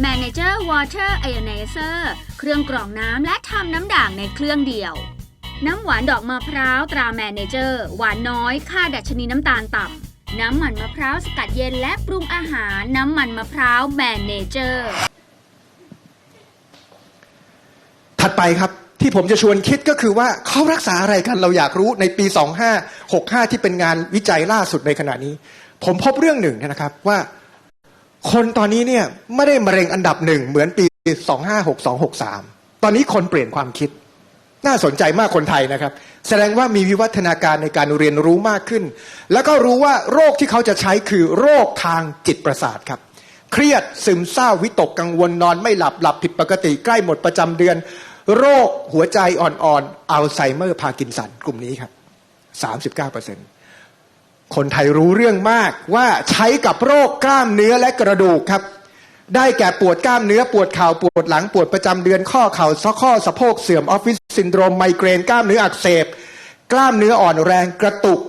Manager Water Ionizer เครื่องกรองน้ำและทำน้ำด่างในเครื่องเดียว น้ำหวานดอกมะพร้าวตรา Manager หวานน้อยค่าดัชนีน้ำตาลต่ำ น้ำมันมะพร้าวสกัดเย็นและปรุงอาหารน้ำมันมะพร้าว Manager ถัดไปครับที่ผมจะชวนคิดก็คือว่าเขารักษาอะไรกันเราอยากรู้ในปี 2565 ที่เป็นงานวิจัยล่าสุดในขณะนี้ ผมพบเรื่องหนึ่งนะครับว่า คนตอนนี้เนี่ยไม่ได้มะเร็งอันดับหนึ่งเหมือนปี 256263 ตอนนี้คนเปลี่ยนความคิด น่าสนใจมากคนไทยนะครับ แสดงว่ามีวิวัฒนาการในการเรียนรู้มากขึ้น แล้วก็รู้ว่าโรคที่เขาจะใช้คือโรคทางจิตประสาทครับ เครียดซึมเศร้าวิตกกังวลนอนไม่หลับหลับผิดปกติใกล้หมดประจำเดือน โรคหัวใจอ่อนๆอัลไซเมอร์พาร์กินสันกลุ่มนี้ครับ39% คนไทยรู้เรื่องมากว่าใช้กับโรคกล้ามเนื้อและกระดูกครับ ได้แก่ปวดกล้ามเนื้อปวดเข่าปวดหลังปวดประจำเดือนข้อเข่าซอข้อสะโพกเสื่อมออฟฟิศซินโดรมไมเกรนกล้ามเนื้ออักเสบ กล้ามเนื้ออ่อนแรงกระตุก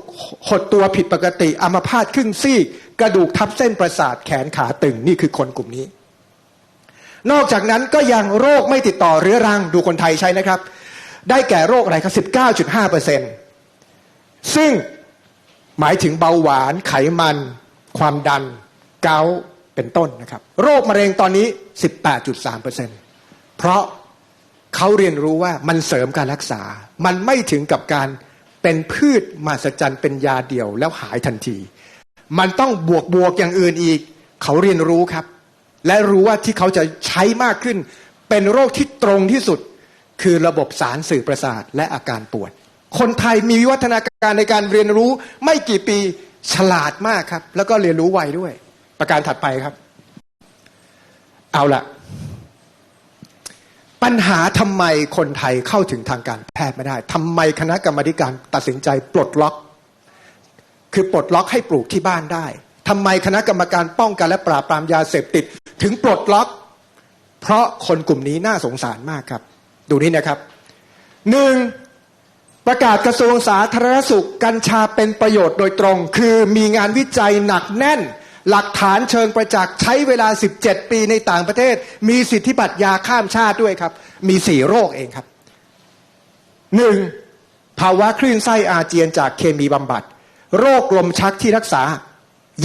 หดตัวผิดปกติอัมพาตครึ่งซีกกระดูกทับเส้นประสาทแขนขาตึงนี่คือคนกลุ่มนี้ นอกจากนั้นก็ยังโรคไม่ติดต่อเรื้อรังดูคนไทยใช้นะครับ ได้แก่โรคอะไรครับ 19.5%ซึ่ง หมายถึงเบาหวานไขมัน ความดัน เกาเป็นต้นนะครับ โรคมะเร็งตอนนี้ 18.3%เพราะเขาเรียนรู้ว่ามันเสริมการรักษา มันไม่ถึงกับการเป็นพืชมหัศจรรย์เป็นยาเดียวแล้วหายทันที มันต้องบวกบวกอย่างอื่นอีก เขาเรียนรู้ครับ และรู้ว่าที่เขาจะใช้มากขึ้น เป็นโรคที่ตรงที่สุด คือระบบสารสื่อประสาทและอาการปวด คนไทยมีวิวัฒนาการในการเรียนรู้ไม่กี่ปีฉลาดมากครับ แล้วก็เรียนรู้ไวด้วย ประการถัดไปครับ เอาละปัญหาทำไมคนไทยเข้าถึงทางการแพทย์ไม่ได้ทำไมคณะกรรมการตัดสินใจปลดล็อก คือปลดล็อกให้ปลูกที่บ้านได้ทำไมคณะกรรมการป้องกันและปราบปรามยาเสพติด ถึงปลดล็อก เพราะคนกลุ่มนี้น่าสงสารมากครับ ดูนี่นะครับหนึ่ง ประกาศกระทรวงสาธารณสุขกัญชาเป็นประโยชน์โดยตรง คือมีงานวิจัยหนักแน่น หลักฐานเชิงประจักษ์ใช้เวลา 17 ปีในต่างประเทศ มีสิทธิบัตรยาข้ามชาติด้วยครับ มีสี่โรคเองครับหนึ่งภาวะคลื่นไส้อาเจียนจากเคมีบำบัด โรคลมชักที่รักษา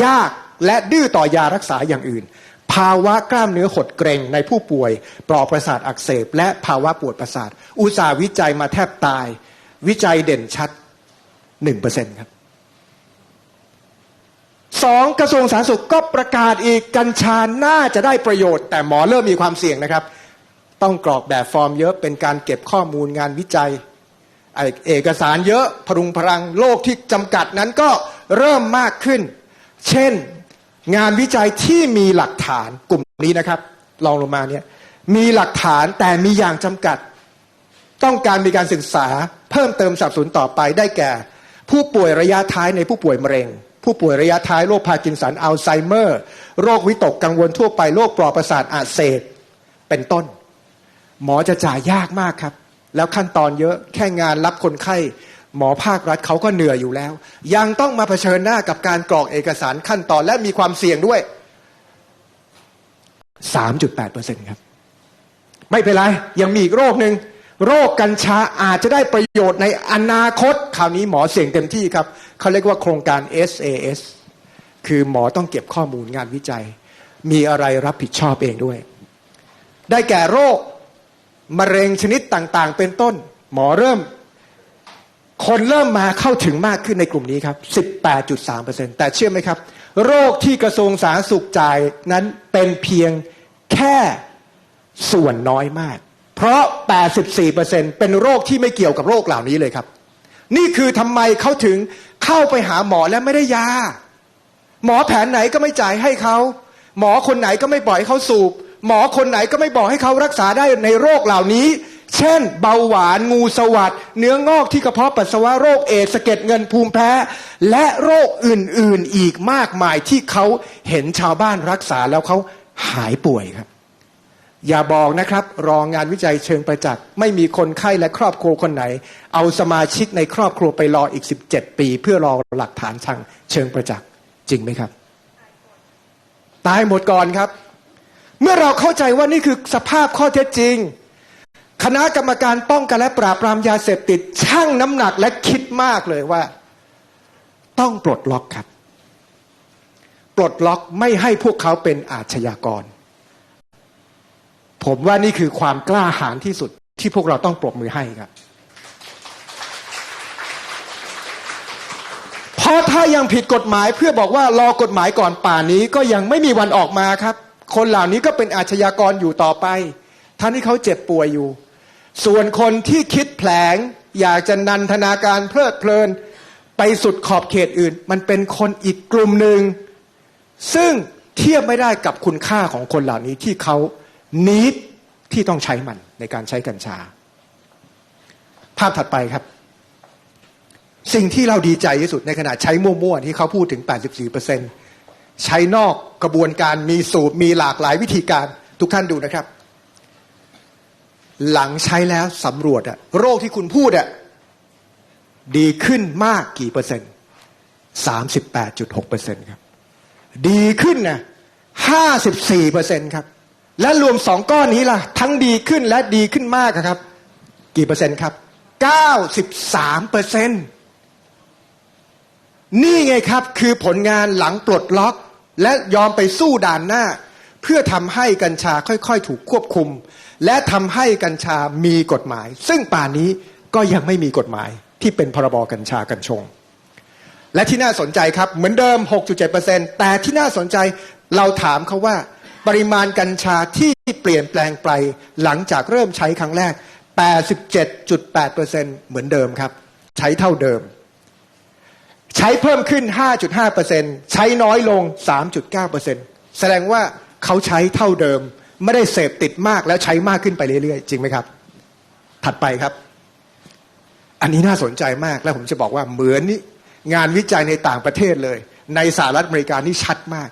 ยากและดื้อต่อยารักษาอย่างอื่น ภาวะกล้ามเนื้อหดเกร็งในผู้ป่วย ปลอกประสาทอักเสบ และภาวะปวดประสาท อุตสาห์วิจัยมาแทบตาย วิจัยเด่นชัดหนึ่งเปอร์เซ็นครับสองกระทรวงสาธารณสุขก็ประกาศอีกกัญชาน่าจะได้ประโยชน์ แต่หมอเริ่มมีความเสี่ยงนะครับ ต้องกรอกแบบฟอร์มเยอะเป็นการเก็บข้อมูลงานวิจัย เอกสารเยอะพรุงพรังโลกที่จำกัดนั้นก็เริ่มมากขึ้น เช่นงานวิจัยที่มีหลักฐานกลุ่มนี้นะครับลองลงมาเนี่ยมีหลักฐานแต่มีอย่างจำกัด ต้องการมีการศึกษา เพิ่มเติมสนับสนุนต่อไปได้แก่ ผู้ป่วยระยะท้ายในผู้ป่วยมะเร็ง ผู้ป่วยระยะท้ายโรคพาร์กินสันอัลไซเมอร์ โรควิตกกังวลทั่วไปโรคปลอดประสาทอาเสบเป็นต้น หมอจะจ่ายยากมากครับ แล้วขั้นตอนเยอะแค่งานรับคนไข้ หมอภาครัฐเขาก็เหนื่อยอยู่แล้ว ยังต้องมาเผชิญหน้ากับการกรอกเอกสารขั้นตอนและมีความเสี่ยงด้วย 3.8%ครับ ไม่เป็นไร ยังมีอีกโรคหนึ่ง โรคกัญชาอาจจะได้ประโยชน์ในอนาคตคราวนี้หมอเสี่ยงเต็มที่ครับเขาเรียกว่าโครงการ SAS คือหมอต้องเก็บข้อมูลงานวิจัย มีอะไรรับผิดชอบเองด้วย ได้แก่โรคมะเร็งชนิดต่างๆ เป็นต้น หมอเริ่ม คนเริ่มมาเข้าถึงมากขึ้นในกลุ่มนี้ครับ 18.3%แต่เชื่อไหมครับ โรคที่กระทรวงสาธารณสุขจ่ายนั้นเป็นเพียงแค่ส่วนน้อยมาก เพราะ 84%เป็นโรคที่ไม่เกี่ยวกับโรคเหล่านี้เลยครับ นี่คือทำไมเขาถึงเข้าไปหาหมอและไม่ได้ยา หมอแผนไหนก็ไม่จ่ายให้เขา หมอคนไหนก็ไม่บอกให้เขาสูบ หมอคนไหนก็ไม่บอกให้เขารักษาได้ในโรคเหล่านี้ เช่น เบาหวานงูสวัสดเนื้องอกที่กระเพาะปัสสาวะโรคเอดส์สะเก็ดเงินภูมิแพ้ และโรคอื่นๆอีกมากมายที่เขาเห็นชาวบ้านรักษาแล้วเขาหายป่วยครับ อย่าบอกนะครับ รองงานวิจัยเชิงประจักษ์ไม่มีคนไข้และครอบครัวคนไหน เอาสมาชิกในครอบครัวไปรออีก 17 ปี เพื่อรอหลักฐานทางเชิงประจักษ์จริงไหมครับ ตายหมดก่อนครับ เมื่อเราเข้าใจว่านี่คือสภาพข้อเท็จจริง คณะกรรมการป้องกันและปราบปรามยาเสพติดช่างน้ำหนักและคิดมากเลยว่า ต้องปลดล็อกครับ ปลดล็อกไม่ให้พวกเขาเป็นอาชญากร ผมว่านี่คือความกล้าหาญที่สุดที่พวกเราต้องปรบมือให้ครับ เพราะถ้ายังผิดกฎหมายเพื่อบอกว่ารอกฎหมายก่อนป่านนี้ก็ยังไม่มีวันออกมาครับ คนเหล่านี้ก็เป็นอาชญากรอยู่ต่อไปทั้งที่เขาเจ็บป่วยอยู่ ส่วนคนที่คิดแผลงอยากจะนันทนาการเพลิดเพลินไปสุดขอบเขตอื่น มันเป็นคนอีกกลุ่มหนึ่ง ซึ่งเทียบไม่ได้กับคุณค่าของคนเหล่านี้ที่เขา นิดที่ต้องใช้มันในการใช้กัญชา ภาพถัดไปครับ สิ่งที่เราดีใจที่สุดในขณะใช้มั่วๆที่เขาพูดถึง 84%ใช้นอกกระบวนการมีสูตรมีหลากหลายวิธีการทุกท่านดูนะครับ หลังใช้แล้วสำรวจอะโรคที่คุณพูดอะดีขึ้นมากกี่เปอร์เซ็นต์38.6เปอร์เซ็นต์ครับ ดีขึ้นนะ54เปอร์เซ็นต์ครับ และรวมสองก้อนนี้ล่ะ ทั้งดีขึ้นและดีขึ้นมากครับ กี่เปอร์เซ็นต์ครับ 93เปอร์เซ็นต์นี่ไงครับคือผลงานหลังปลดล็อก และยอมไปสู้ด่านหน้า เพื่อทำให้กัญชาค่อยๆ ถูกควบคุม และทำให้กัญชามีกฎหมาย ซึ่งป่านนี้ก็ยังไม่มีกฎหมายที่เป็นพรบกัญชากัญชง และที่น่าสนใจครับเหมือนเดิม 6.7%แต่ที่น่าสนใจเราถามเขาว่า ปริมาณกัญชาที่เปลี่ยนแปลงไปหลังจากเริ่มใช้ครั้งแรก 87.8%เหมือนเดิมครับ ใช้เท่าเดิม ใช้เพิ่มขึ้น 5.5%ใช้น้อยลง 3.9%แสดงว่าเขาใช้เท่าเดิม ไม่ได้เสพติดมากแล้วใช้มากขึ้นไปเรื่อยๆ จริงไหมครับ ถัดไปครับ อันนี้น่าสนใจมากแล้วผมจะบอกว่าเหมือนนี่งานวิจัยในต่างประเทศเลย ในสหรัฐอเมริกานี่ชัดมาก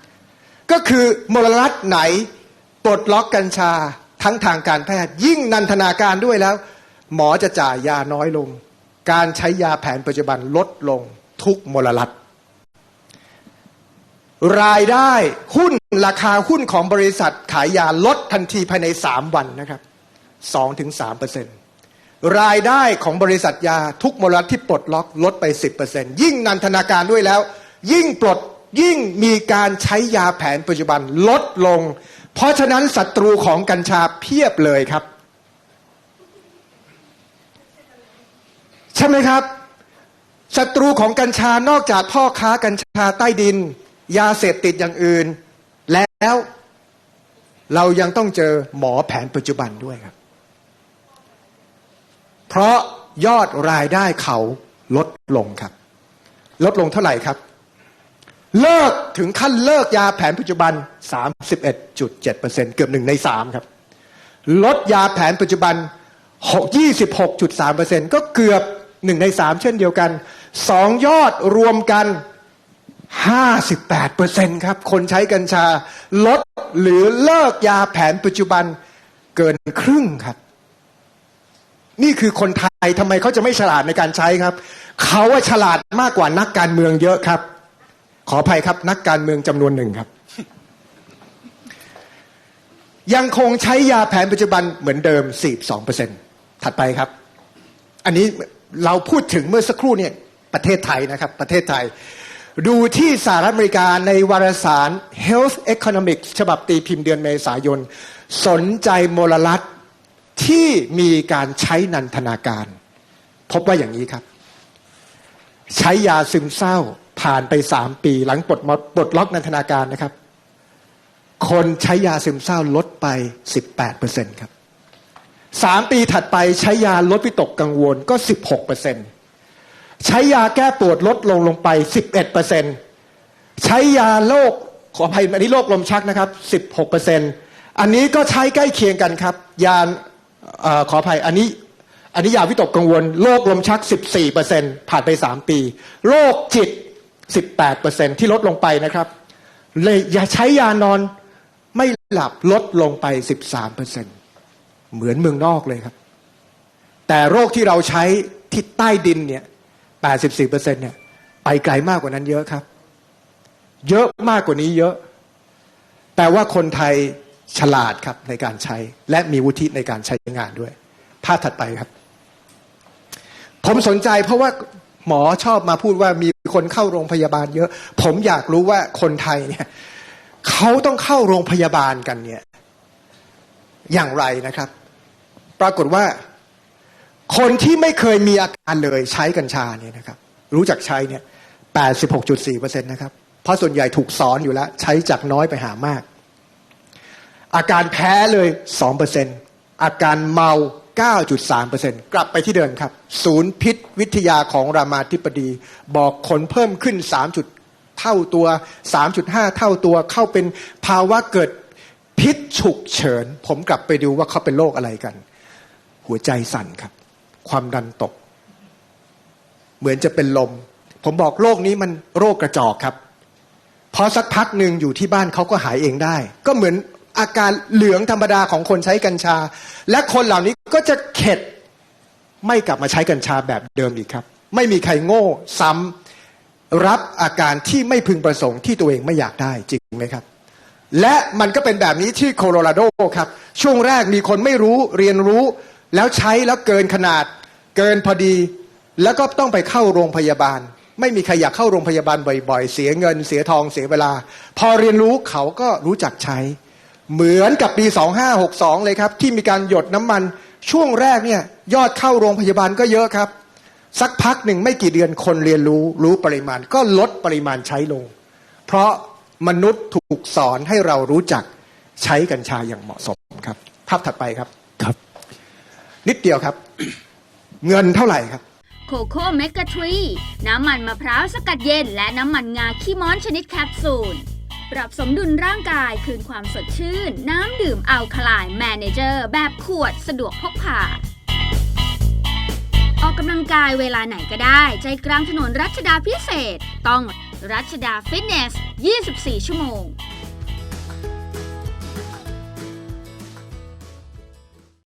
ก็คือมลรัฐไหนปลดล็อกกัญชาทั้งทางการแพทย์ ยิ่งนันทนาการด้วยแล้ว หมอจะจ่ายยาน้อยลง การใช้ยาแผนปัจจุบันลดลงทุกมลรัฐรายได้หุ้นราคาหุ้นของบริษัทขายยาลดทันทีภายใน 3 วันนะครับ2-3%เปอร์เซ็นต์รายได้ของบริษัทยาทุกมลรัฐที่ปลดล็อกลดไป 10%ยิ่งนันทนาการด้วยแล้ว ยิ่งปลด ยิ่งมีการใช้ยาแผนปัจจุบันลดลง เพราะฉะนั้นศัตรูของกัญชาเพียบเลยครับ ใช่ไหมครับศัตรูของกัญชานอกจากพ่อค้ากัญชาใต้ดิน ยาเสพติดอย่างอื่น แล้วเรายังต้องเจอหมอแผนปัจจุบันด้วยครับ เพราะยอดรายได้เขาลดลงครับ ลดลงเท่าไหร่ครับ เลิกถึงขั้นเลิกยาแผนปัจจุบัน 31.7%เกือบหนึ่งในสามครับ ลดยาแผนปัจจุบัน 26.3%ก็เกือบหนึ่งในสามเช่นเดียวกันสองยอดรวมกัน 58%ครับ คนใช้กัญชา ลดหรือเลิกยาแผนปัจจุบันเกินครึ่งครับ นี่คือคนไทยทำไมเขาจะไม่ฉลาดในการใช้ครับ เขาว่าฉลาดมากกว่านักการเมืองเยอะครับ ขออภัยครับนักการเมืองจำนวนหนึ่งครับ ยังคงใช้ยาแผนปัจจุบันเหมือนเดิม 42%ถัดไปครับ อันนี้เราพูดถึงเมื่อสักครู่เนี่ยประเทศไทยนะครับ ประเทศไทย ดูที่สหรัฐอเมริกาในวารสาร Health Economics ฉบับตีพิมพ์เดือนเมษายน สนใจมลรัฐที่มีการใช้นันทนาการ พบว่าอย่างนี้ครับ ใช้ยาซึมเศร้า ผ่านไปสามปี หลังปลดปลดล็อกนันทนาการนะครับ คนใช้ยาซึมเศร้าลดไป18%ครับสามปีถัดไปใช้ยาลดวิตกกังวลก็16%ใช้ยาแก้ปวดลดลงลงไป11%ใช้ยาโรคขออภัยอันนี้โรคลมชักนะครับ16เปอร์เซ็นอันนี้ก็ใช้ใกล้เคียงกันครับ ยาออขออภัยอันนี้อันนี้ยาวิตกกังวล โรคลมชัก 14เปอร์เซ็นผ่านไป 3 ปี โรคจิต 18เซที่ลดลงไปนะครับเลยอย่าใช้ยานอนไม่หลับลดลงไป 13เเหมือนเมืองนอกเลยครับ แต่โรคที่เราใช้ที่ใต้ดินเนี่ย 84เปอร์เนเนี่ยไปไกลมากกว่านั้นเยอะครับ เยอะมากกว่านี้เยอะ แต่ว่าคนไทยฉลาดครับในการใช้ และมีวุฒิในการใช้งานด้วย ภาพถัดไปครับ ผมสนใจเพราะว่า หมอชอบมาพูดว่ามีคนเข้าโรงพยาบาลเยอะ ผมอยากรู้ว่าคนไทยเนี่ยเขาต้องเข้าโรงพยาบาลกันเนี่ย อย่างไรนะครับ ปรากฏว่า คนที่ไม่เคยมีอาการเลยใช้กัญชาเนี่ยนะครับ รู้จักใช้เนี่ย86.4%นะครับ เพราะส่วนใหญ่ถูกสอนอยู่แล้ว ใช้จากน้อยไปหามาก อาการแพ้เลย2%อาการเมา 9.3%กลับไปที่เดิมครับ ศูนย์พิษวิทยาของรามาธิบดี บอกผลเพิ่มขึ้น 3 จุดเท่าตัว 3.5 เท่าตัวเข้าเป็นภาวะเกิดพิษฉุกเฉิน ผมกลับไปดูว่าเขาเป็นโรคอะไรกัน หัวใจสั่นครับ ความดันตก เหมือนจะเป็นลม ผมบอกโรคนี้มันโรคกระจอกครับพอสักพักหนึ่งอยู่ที่บ้านเขาก็หายเองได้ ก็เหมือน อาการเหลืองธรรมดาของคนใช้กัญชา และคนเหล่านี้ก็จะเข็ดไม่กลับมาใช้กัญชาแบบเดิมอีกครับ ไม่มีใครโง่ซ้ำรับอาการที่ไม่พึงประสงค์ที่ตัวเองไม่อยากได้จริงไหมครับ และมันก็เป็นแบบนี้ที่โคโลราโดครับ ช่วงแรกมีคนไม่รู้เรียนรู้ แล้วใช้แล้วเกินขนาด เกินพอดี แล้วก็ต้องไปเข้าโรงพยาบาล ไม่มีใครอยากเข้าโรงพยาบาลบ่อยๆ เสียเงิน เสียทองเสียเวลา พอเรียนรู้เขาก็รู้จักใช้ เหมือนกับปี 2562 เลยครับ ที่มีการหยดน้ำมันช่วงแรกเนี่ยยอดเข้าโรงพยาบาลก็เยอะครับ สักพักหนึ่งไม่กี่เดือนคนเรียนรู้รู้ปริมาณ ก็ลดปริมาณใช้ลง เพราะมนุษย์ถูกสอนให้เรารู้จักใช้กัญชาอย่างเหมาะสมครับ ภาพถัดไปครับครับ นิดเดียวครับ เงินเท่าไหร่ครับโคโค่เมกะทรีน้ำมันมะพร้าวสกัดเย็น และน้ำมันงาขี้ม้อนชนิดแคปซูล ปรับสมดุลร่างกายคืนความสดชื่น น้ำดื่มอัลคลายแมเนเจอร์ แบบขวดสะดวกพกพาออกกำลังกายเวลาไหนก็ได้ ใจกลางถนนรัชดาพิเศษ ต้องรัชดาฟิตเนส 24 ชั่วโมง